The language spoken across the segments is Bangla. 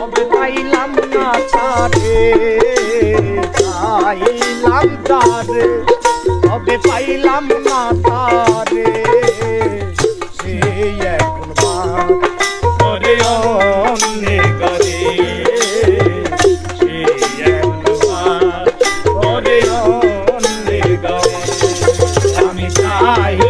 তবে পাইলাম না তারে, পাইলাম তারে, তবে পাইলাম না তারে। সে এখন করে অন্য করে আমি চাইলাম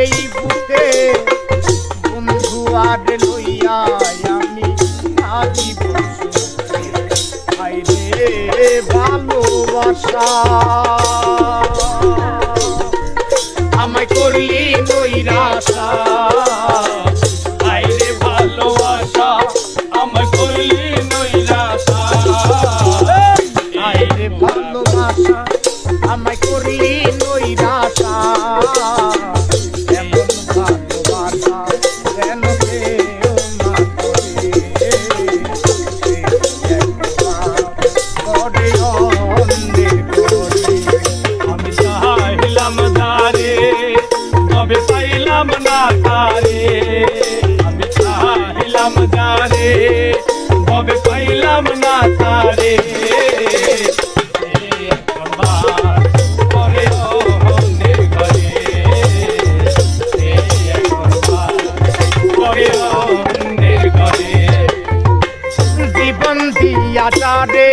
এই বুকে বন্ধু আর লইয়া আমি কাটিব সুখে। ভালোবাসা আমায় করলি তবে পাইলাম না তারে আমি চাইলাম তারে তবে পাইলাম না তারে। জীবন দিয়া তারে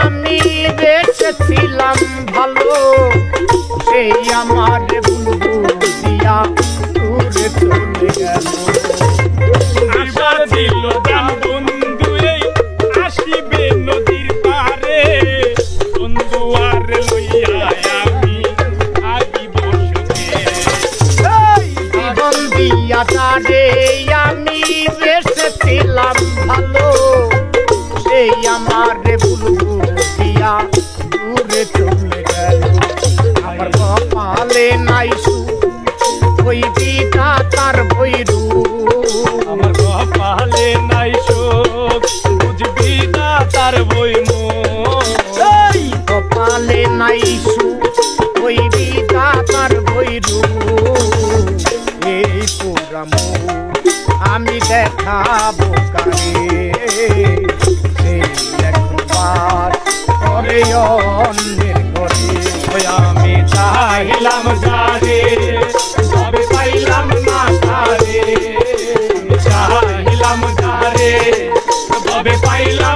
আমি বেঁচেছিলাম ভালো সেই আমার বুলবুল চলে গেল আশা ছিল প্রাণ বন্ধু এই আসিবে নদীর পারে বন্ধু আর লইয়া আমি তারে সেই আমার বুলবুল দিয়া দূরে তার বৈরু। আমার কপালে নাই শোক বুঝবি না তার বৈমু। কপালে নাই সু বৈবি না তার বৈরু। এই পুরাম আমি দেখাবো কারে। baila.